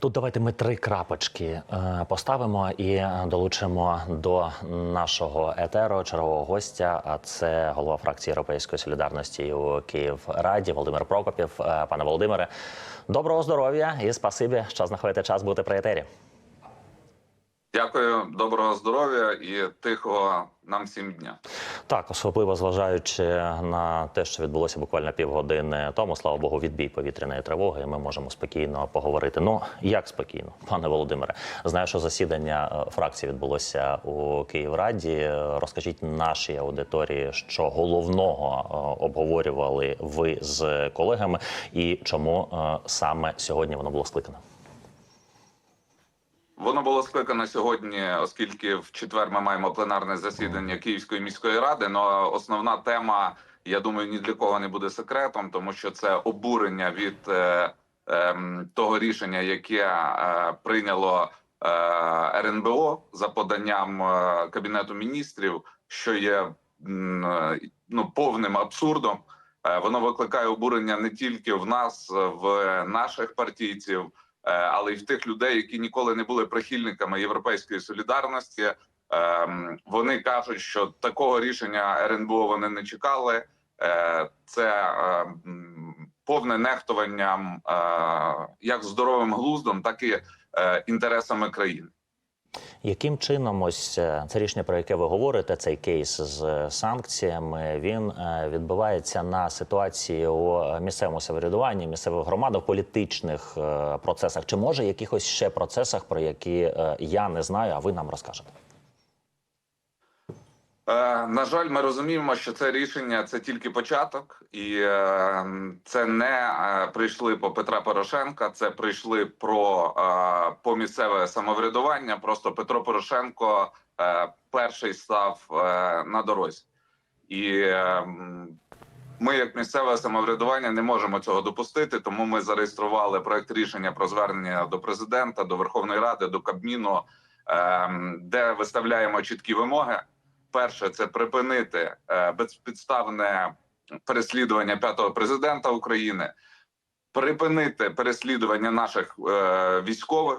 Тут давайте ми три крапочки е, поставимо і долучимо до нашого етеру чергового гостя. А це голова фракції Європейської солідарності у Київраді Володимир Прокопів. Е, Пане Володимире, доброго здоров'я і спасибі, що знаходите час бути при етері. Дякую, доброго здоров'я і тихого нам всім дня. Так, особливо зважаючи на те, що відбулося буквально півгодини тому, слава Богу, відбій повітряної тривоги. і Ми можемо спокійно поговорити. Ну як спокійно, пане Володимире, знаю, що засідання е, фракції відбулося у Київраді. Розкажіть нашій аудиторії, що головного е, обговорювали ви з колегами, і чому е, саме сьогодні воно було скликано. Воно було скликано сьогодні, оскільки в четвер ми маємо пленарне засідання Київської міської ради. Ну основна тема, я думаю, ні для кого не буде секретом, тому що це обурення від е, ем, того рішення, яке е, прийняло е, РНБО за поданням е, кабінету міністрів, що є е, ну повним абсурдом. Е, Воно викликає обурення не тільки в нас, в наших партійців. Е, але й в тих людей, які ніколи не були прихильниками європейської солідарності. Ем, Вони кажуть, що такого рішення РНБО вони не чекали. Е, Це е, повне нехтуванням е, як здоровим глуздом, так і інтересами країни. Яким чином ось е, це рішення, про яке ви говорите, цей кейс з санкціями, він е, відбувається на ситуації у місцевому самоврядуванні, місцевих громадах, політичних е, процесах? Чи може якихось ще процесах, про які е, я не знаю, а ви нам розкажете? Е, На жаль, ми розуміємо, що це рішення це тільки початок, і е, це не е, прийшли по Петра Порошенка. Це прийшли про по місцеве самоврядування. Просто Петро Порошенко перший став на дорозі, і ми, як місцеве самоврядування, не можемо цього допустити. Тому ми зареєстрували проект рішення про звернення до президента, до Верховної Ради, до Кабміну, е, де виставляємо чіткі вимоги. Перше, це припинити е, безпідставне переслідування п'ятого президента України, припинити переслідування наших е, військових,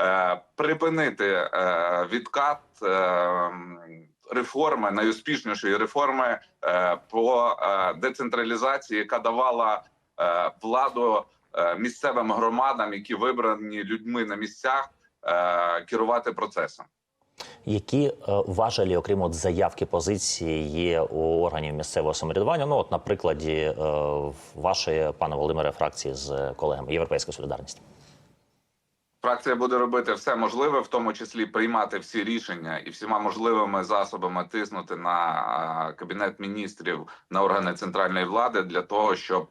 е, припинити відкат реформи найуспішнішої реформи по децентралізації, яка давала владу місцевим громадам, які вибрані людьми на місцях, керувати процесом. Які е, важелі, окрім от заявки позиції, є у органів місцевого самоврядування? Ну, от на прикладі е, вашої, пане Володимире, фракції з колегами Європейська солідарність. Фракція буде робити все можливе, в тому числі приймати всі рішення і всіма можливими засобами тиснути на е, кабінет міністрів на органи центральної влади для того, щоб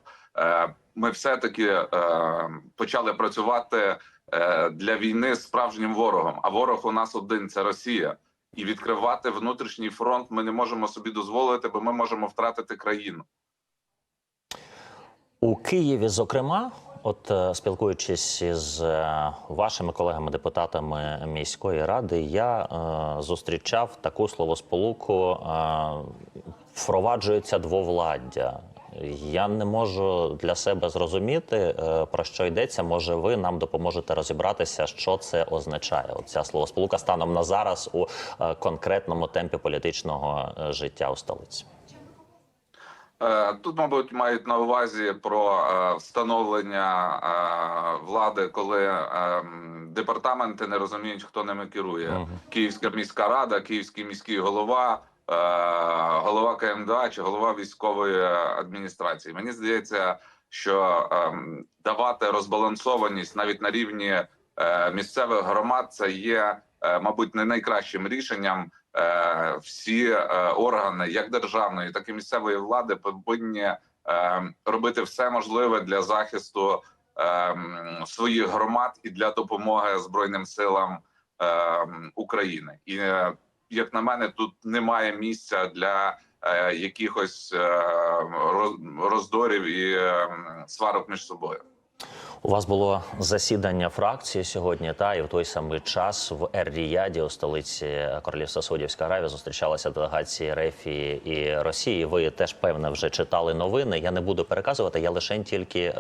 ми все таки почали працювати для війни справжнім ворогом. А ворог у нас один це Росія. І відкривати внутрішній фронт ми не можемо собі дозволити, бо ми можемо втратити країну. У Києві, зокрема, от е, спілкуючись із е, вашими колегами-депутатами міської ради, я е, зустрічав таку словосполуку е, впроваджується двовладдя. Я не можу для себе зрозуміти, е, про що йдеться. Може, ви нам допоможете розібратися, що це означає? Оця словосполука станом на зараз у е, конкретному темпі політичного е, життя у столиці. Тут, мабуть, мають на увазі про встановлення влади, коли департаменти не розуміють, хто ними керує. Київська міська рада, Київський міський голова, голова КМДА чи голова військової адміністрації. Мені здається, що ем, давати розбалансованість навіть на рівні е, місцевих громад це є, е, мабуть, не найкращим рішенням. Е, всі е, органи, як державної, так і місцевої влади, повинні е, робити все можливе для захисту е, своїх громад і для допомоги Збройним силам е, України. І е, як на мене, тут немає місця для е, якихось е, роздорів і е, сварок між собою. У вас було засідання фракції сьогодні, та і в той самий час в Ер-Ріяді, у столиці Королівства Саудівська Аравія, зустрічалися делегації Рефії і Росії. Ви теж певне вже читали новини. Я не буду переказувати. Я лише тільки е,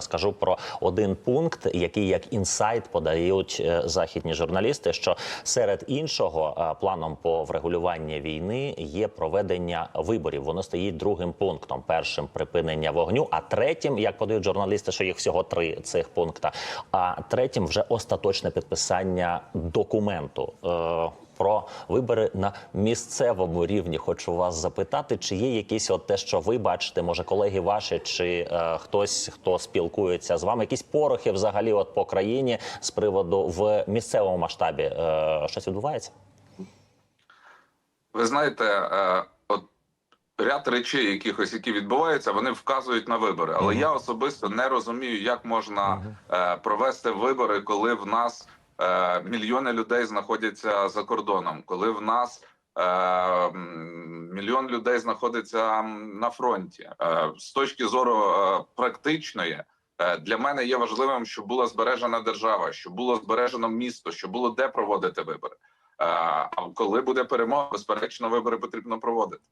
скажу про один пункт, який як інсайт подають е, західні журналісти. Що серед іншого е, планом по врегулюванню війни є проведення виборів. Воно стоїть другим пунктом. Першим припинення вогню, а третім, як подають журналісти, що їх всього три цих пункта. А третім вже остаточне підписання документу. Е, про вибори на місцевому рівні хочу вас запитати, чи є якісь от те, що ви бачите, може колеги ваші, чи е, хтось, хто спілкується з вами, якісь порохи взагалі, от по країні з приводу в місцевому масштабі е, щось відбувається? Ви знаєте, е, ряд речей, якихось, які відбуваються, вони вказують на вибори. Але Мгм. я особисто не розумію, як можна е, провести вибори, коли в нас е, мільйони людей знаходяться за кордоном, коли в нас е, мільйон людей знаходиться на фронті. Е, з точки зору е, практичної. е, Для мене є важливим, щоб була збережена держава, щоб було збережено місто, щоб було де проводити вибори. Е, А коли буде перемога, безперечно, вибори потрібно проводити.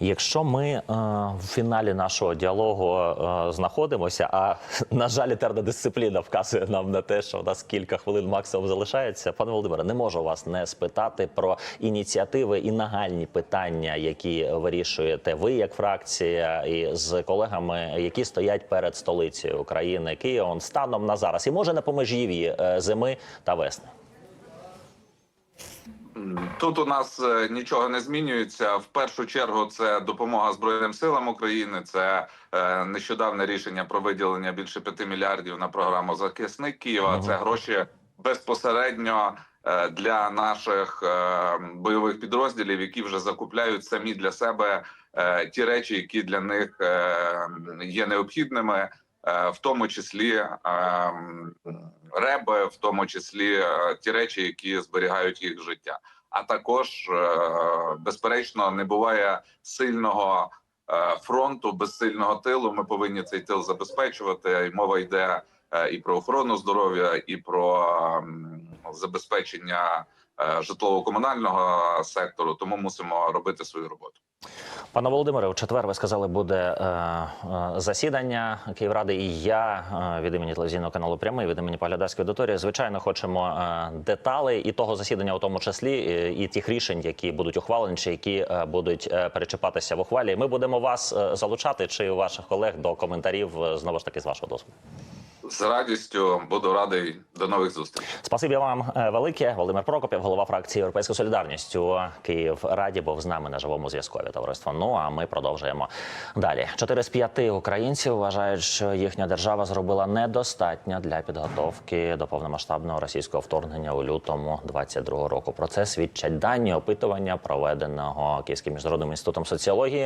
Якщо ми е, в фіналі нашого діалогу е, знаходимося, а на жаль, етерна дисципліна вказує нам на те, що в нас кілька хвилин максимум залишається. Пане Володимире, не можу вас не спитати про ініціативи і нагальні питання, які вирішуєте ви як фракція, і з колегами, які стоять перед столицею України Києвом станом на зараз, і може на помежів'ї е, зими та весни. Тут у нас е, нічого не змінюється. В першу чергу це допомога Збройним силам України. Це е, нещодавне рішення про виділення більше 5 мільярдів на програму захисник Києва. Це гроші безпосередньо е, для наших бойових підрозділів, які вже закупляють самі для себе ті речі, які для них є необхідними. Е, В тому числі е, реби, в тому числі е, ті речі, які зберігають їх життя. А також, е, безперечно, не буває сильного фронту без сильного тилу. Ми повинні цей тил забезпечувати. І мова йде і про охорону здоров'я, і про забезпечення е, житлово-комунального сектору. Тому мусимо робити свою роботу. Пане Володимире, у четвер ви сказали, буде е, е, засідання Київради. І я е, від імені телевізійного каналу прямий від імені поглядацької аудиторії, звичайно, хочемо деталей і того засідання, у тому числі, і тих рішень, які будуть ухвалені, чи які будуть перечіпатися в ухвалі. Ми будемо вас залучати чи ваших колег до коментарів знову ж таки з вашого дозволу. З радістю буду радий до нових зустрічей. Спасибі вам е, велике. Володимир Прокопів, голова фракції Європейська Солідарність у Київ Раді, був з нами на живому зв'язку. Товариство. Ну а ми продовжуємо далі. Чотири з п'яти українців вважають, що їхня держава зробила недостатньо для підготовки до повномасштабного російського вторгнення у лютому 22 року. Про це свідчать дані опитування, проведеного Київським міжнародним інститутом соціології.